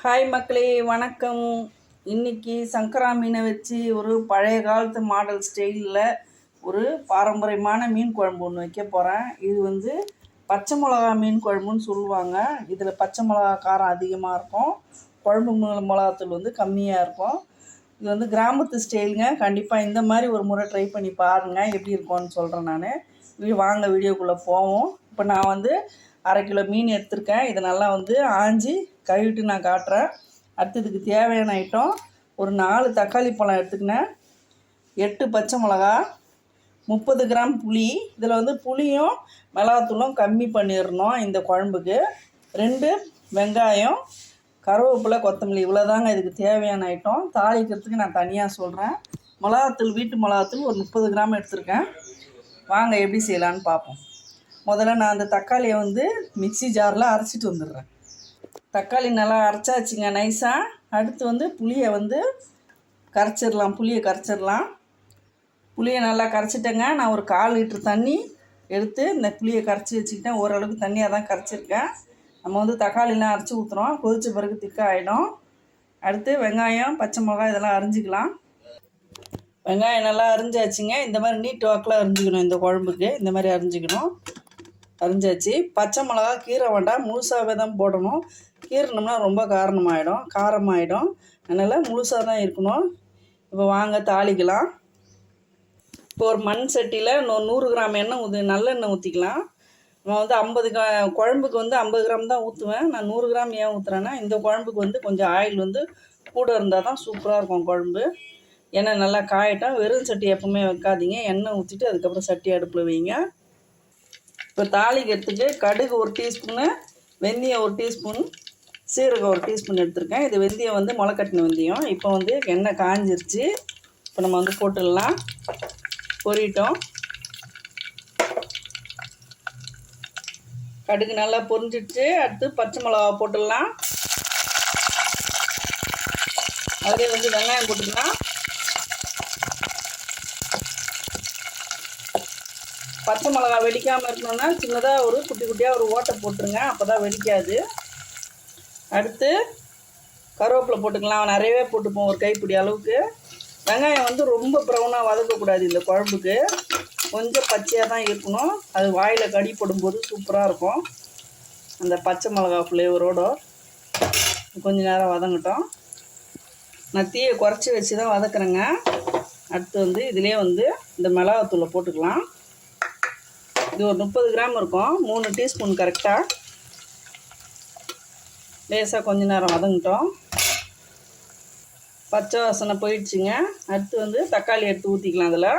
Hi மக்களே வணக்கம். இன்னைக்கு சங்கரா மீனை வச்சு ஒரு பழைய காலத்து மாடல் ஸ்டைலில் ஒரு பாரம்பரியமான மீன் குழம்பு ஒன்று வைக்க போகிறேன் இது வந்து பச்சை மிளகா மீன் குழம்புன்னு சொல்லுவாங்க. இதில் பச்சை மிளகா காரம் அதிகமாக இருக்கும். குழம்பு மிளகாத்தூள் வந்து கம்மியாக இருக்கும். இது வந்து கிராமத்து ஸ்டைலுங்க. கண்டிப்பாக இந்த மாதிரி ஒரு முறை ட்ரை பண்ணி பாருங்கள் எப்படி இருக்கும்னு சொல்கிறேன் நான். வாங்க வீடியோக்குள்ளே போவோம். இப்போ நான் வந்து அரை கிலோ மீன் எடுத்திருக்கேன். இதை நல்லா வந்து ஆஞ்சி கழுவிட்டு நான் காட்டுறேன். அடுத்ததுக்கு தேவையான ஐட்டம் ஒரு நாலு தக்காளி பழம் எடுத்துக்கினேன். எட்டு பச்சை மிளகா முப்பது கிராம் புளி. இதில் வந்து புளியும் மிளகாத்தூளும் கம்மி பண்ணிடணும் இந்த குழம்புக்கு. ரெண்டு வெங்காயம் கருவேப்பிலை கொத்தமல்லி. இவ்வளோதாங்க இதுக்கு தேவையான ஐட்டம் தாளிக்கிறதுக்கு நான் தனியாக சொல்கிறேன் மிளகாத்தூள் வீட்டு மிளகாத்தூள் ஒரு முப்பது கிராம் எடுத்திருக்கேன். வாங்க எப்படி செய்யலான்னு பார்ப்போம். முதல்ல நான் அந்த தக்காளியை வந்து மிக்ஸி ஜாரில் அரைச்சிட்டு வந்துடுறேன். தக்காளி நல்லா அரைச்சாச்சுங்க நைஸாக அடுத்து வந்து புளியை வந்து கரைச்சிடலாம் புளியை கரைச்சிடலாம். புளியை நல்லா கரைச்சிட்டேங்க. நான் ஒரு கால் லிட்டர் தண்ணி எடுத்து இந்த புளியை கரைச்சி வச்சுக்கிட்டேன். ஓரளவுக்கு தண்ணியாக தான் கரைச்சிருக்கேன். நம்ம வந்து தக்காளிலாம் அரைச்சி ஊற்றுறோம் கொதிச்ச பிறகு திக்காக ஆகிடும் அடுத்து வெங்காயம் பச்சை மிளகாய் இதெல்லாம் அரிஞ்சிக்கலாம். வெங்காயம் நல்லா அரிஞ்சாச்சுங்க. இந்த மாதிரி நீட் வாக்கில் அரிஞ்சிக்கணும் இந்த குழம்புக்கு. இந்த மாதிரி அரிஞ்சிக்கணும். அரிஞ்சாச்சு பச்சை மிளகா கீரை வேண்டாம் முழுசாகவே தான் போடணும். கீரணும்னா ரொம்ப காரணமாயிடும். காரமாயிடும். அதனால் முழுசாக தான் இருக்கணும். இப்போ வாங்க தாளிக்கலாம். இப்போ ஒரு மண் சட்டியில் நூறு கிராம் எண்ணெய் ஊற்றி நல்லெண்ணெய் ஊற்றிக்கலாம் நான் வந்து ஐம்பது குழம்புக்கு வந்து ஐம்பது கிராம் தான் ஊற்றுவேன் நான் நூறு கிராம் ஏன் ஊற்றுறேன்னா இந்த குழம்புக்கு வந்து கொஞ்சம் ஆயில் வந்து கூட இருந்தால் தான் சூப்பராக இருக்கும் குழம்பு. எண்ணெய் நல்லா காயட்டும். வெறும் சட்டி எப்பவுமே வைக்காதீங்க. எண்ணெய் ஊற்றிட்டு அதுக்கப்புறம் சட்டி அடுப்பில் வைங்க. இப்போ தாளிக்கிறதுக்கு கடுகு ஒரு டீஸ்பூனு வெந்தயம் ஒரு டீஸ்பூன் சீரகம் ஒரு டீஸ்பூன் எடுத்திருக்கேன். இது வெந்தயம் வந்து முளைக்கட்டின வெந்தயம். இப்போ வந்து எண்ணெய் காஞ்சிருச்சு. இப்போ நம்ம வந்து போட்டுடலாம். பொரிட்டோம். கடுகு நல்லா பொரிஞ்சிடுச்சு. அடுத்து பச்சை மிளகா போட்டுடலாம். அதிலே வந்து வெங்காயம் போட்டுக்கலாம். பச்சை மிளகா வெடிக்காமல் இருக்கணும்னா சின்னதாக ஒரு குட்டி குட்டியாக ஒரு ஓட்டை போட்டுருங்க. அப்போ தான் வெடிக்காது. அடுத்து கருவேப்பிலை போட்டுக்கலாம். நிறையவே போட்டுப்போம் ஒரு கைப்பிடி அளவுக்கு. வெங்காயம் வந்து ரொம்ப ப்ரௌனாக வதக்கக்கூடாது இந்த குழம்புக்கு. கொஞ்சம் பச்சையாக தான் இருக்கணும். அது வாயில் கடி போடும்போது சூப்பராக இருக்கும். அந்த பச்சை மிளகா ஃப்ளேவரோட கொஞ்ச நேரம் வதங்கட்டும். நான் தீயை குறைச்சி வச்சு தான் வதக்குறேங்க. அடுத்து வந்து இதிலே வந்து இந்த மிளகாத்தூளை போட்டுக்கலாம். இது ஒரு முப்பது கிராம் இருக்கும். மூணு டீஸ்பூன் கரெக்டாக லேசாக கொஞ்ச நேரம் வதங்கிட்டோம். பச்சை வாசனை போயிடுச்சுங்க. அடுத்து வந்து தக்காளி எடுத்து ஊற்றிக்கலாம் அதில்.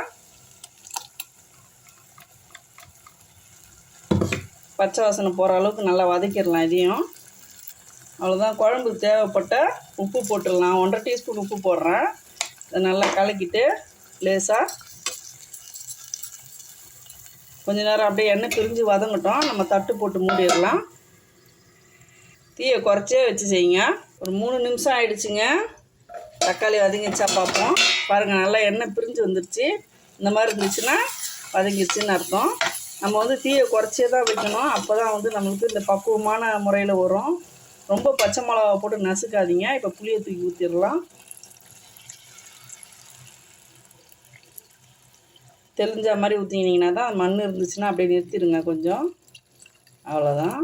பச்சை வாசனை போகிற அளவுக்கு நல்லா வதக்கிடலாம் இதையும். அவ்வளோதான் குழம்புக்கு தேவைப்பட்ட உப்பு போட்டுடலாம். ஒன்றரை டீஸ்பூன் உப்பு போடுறேன். அதை நல்லா கலக்கிட்டு லேசாக கொஞ்ச நேரம் அப்படியே எண்ணெய் பிரிஞ்சு வதங்கட்டும். நம்ம தட்டு போட்டு மூடிடலாம். தீயை குறைச்சே வச்சு செய்யுங்க. ஒரு மூணு நிமிஷம் ஆயிடுச்சுங்க. தக்காளி வதங்கிச்சா பார்ப்போம். பாருங்கள் நல்லா எண்ணெய் பிரிஞ்சு வந்துருச்சு. இந்த மாதிரி இருந்துச்சுன்னா வதங்கிடுச்சுன்னு அர்த்தம். நம்ம வந்து தீயை குறைச்சே தான் வைக்கணும். அப்போ தான் வந்து நம்மளுக்கு இந்த பக்குவமான முறையில் வரும். ரொம்ப பச்சை மிளகா போட்டு நசுக்காதீங்க. இப்போ புளியை தூக்கி ஊற்றிடலாம் தெளிஞ்ச மாதிரி ஊற்றினீங்கன்னா தான் மண் இருந்துச்சுன்னா அப்படியே நிறுத்திடுங்க கொஞ்சம். அவ்வளோதான்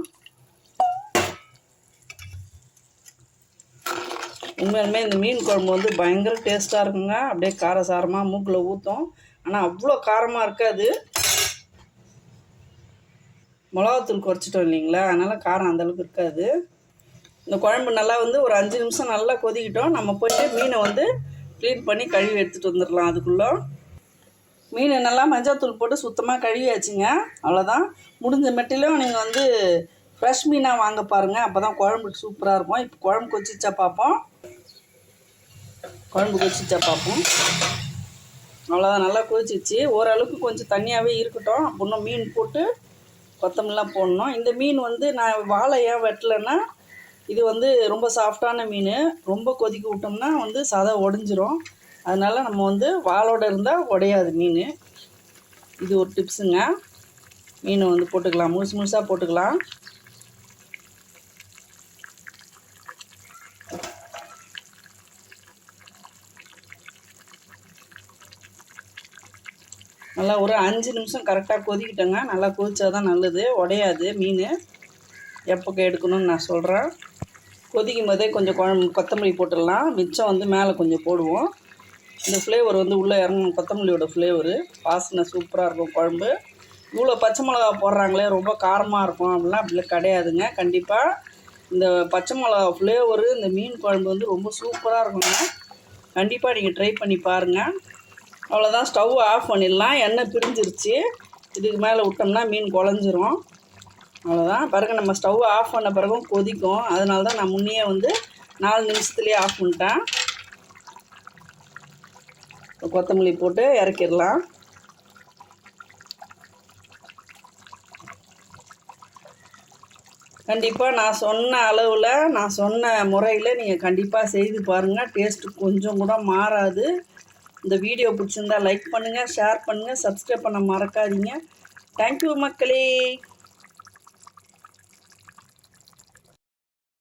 உண்மையிலுமே இந்த மீன் குழம்பு வந்து பயங்கர டேஸ்ட்டாக இருக்குங்க. அப்படியே காரசாரமாக மூக்கில் ஊற்றும் ஆனால் அவ்வளோ காரமாக இருக்காது. மிளகாத்தூள் குறைச்சிட்டோம் இல்லைங்களா? அதனால் காரம் அந்தளவுக்கு இருக்காது. இந்த குழம்பு நல்லா வந்து ஒரு அஞ்சு நிமிஷம் நல்லா கொதிக்கிட்டோம். நம்ம போயிட்டு மீனை வந்து க்ளீன் பண்ணி கழுவி எடுத்துகிட்டு வந்துடலாம் அதுக்குள்ளே. மீன் நல்லா மஞ்சள்தூள் போட்டு சுத்தமாக கழுவியாச்சுங்க. அவ்வளோதான் முடிஞ்ச மெட்டிலும் நீங்கள் வந்து ஃப்ரெஷ் மீனாக வாங்க பாருங்கள் அப்போ தான் குழம்புக்கு சூப்பராக இருக்கும். இப்போ குழம்பு கொச்சிச்சா பார்ப்போம் குழம்பு கொச்சிச்சா பார்ப்போம் அவ்வளோதான் நல்லா கொதிச்சிச்சு. ஓரளவுக்கு கொஞ்சம் தண்ணியாகவே இருக்கட்டும். இன்னும் மீன் போட்டு கொத்தமல்லாம் போடணும். இந்த மீன் வந்து நான் வாழை ஏன் வெட்டலைன்னா இது வந்து ரொம்ப சாஃப்டான மீன். ரொம்ப கொதிக்க விட்டோம்னா வந்து சதை உடஞ்சிரும். அதனால் நம்ம வந்து வாளோட இருந்தால் உடையாது மீன். இது ஒரு டிப்ஸுங்க மீனை வந்து போட்டுக்கலாம். முழுசு முழுசாக போட்டுக்கலாம். நல்லா ஒரு அஞ்சு நிமிஷம் கரெக்டாக கொதிக்கிட்டேங்க. நல்லா கொதிச்சா தான் நல்லது. உடையாது மீன். எப்போ எடுக்கணும்னு நான் சொல்கிறேன் கொதிக்கும் போதே கொஞ்சம் குழம்பு கொத்தமல்லி போட்டுடலாம். மிச்சம் வந்து மேலே கொஞ்சம் போடுவோம். இந்த ஃப்ளேவர் வந்து உள்ளே இறங்கணும். கொத்தமல்லியோட ஃப்ளேவரு வாசனை சூப்பராக இருக்கும் குழம்பு. இவ்வளோ பச்சை மிளகா போடுறாங்களே ரொம்ப காரமாக இருக்கும் அப்படிலாம் அப்படிலாம் கிடையாதுங்க. கண்டிப்பாக இந்த பச்சை மிளகா ஃப்ளேவரு இந்த மீன் குழம்பு வந்து ரொம்ப சூப்பராக இருக்குங்க. கண்டிப்பாக நீங்கள் ட்ரை பண்ணி பாருங்கள் அவ்வளோதான் ஸ்டவ் ஆஃப் பண்ணிடலாம். எண்ணெய் பிரிஞ்சிருச்சு. இதுக்கு மேலே விட்டோம்னா மீன் குழஞ்சிரும். அவ்வளோதான் பிறகு நம்ம ஸ்டவ் ஆஃப் பண்ண பிறகும் கொதிக்கும். அதனால தான் நான் முன்னையே வந்து நாலு நிமிஷத்துலேயே ஆஃப் பண்ணிட்டேன். கொத்தமல்லி போட்டு இறக்கிடலாம். கண்டிப்பாக நான் சொன்ன அளவில் நான் சொன்ன முறையில் நீங்கள் கண்டிப்பாக செய்து பாருங்கள் டேஸ்ட்டு கொஞ்சம் கூட மாறாது. இந்த வீடியோ பிடிச்சிருந்தா லைக் பண்ணுங்கள் ஷேர் பண்ணுங்கள் சப்ஸ்கிரைப் பண்ண மறக்காதீங்க. தேங்க்யூ மக்களே.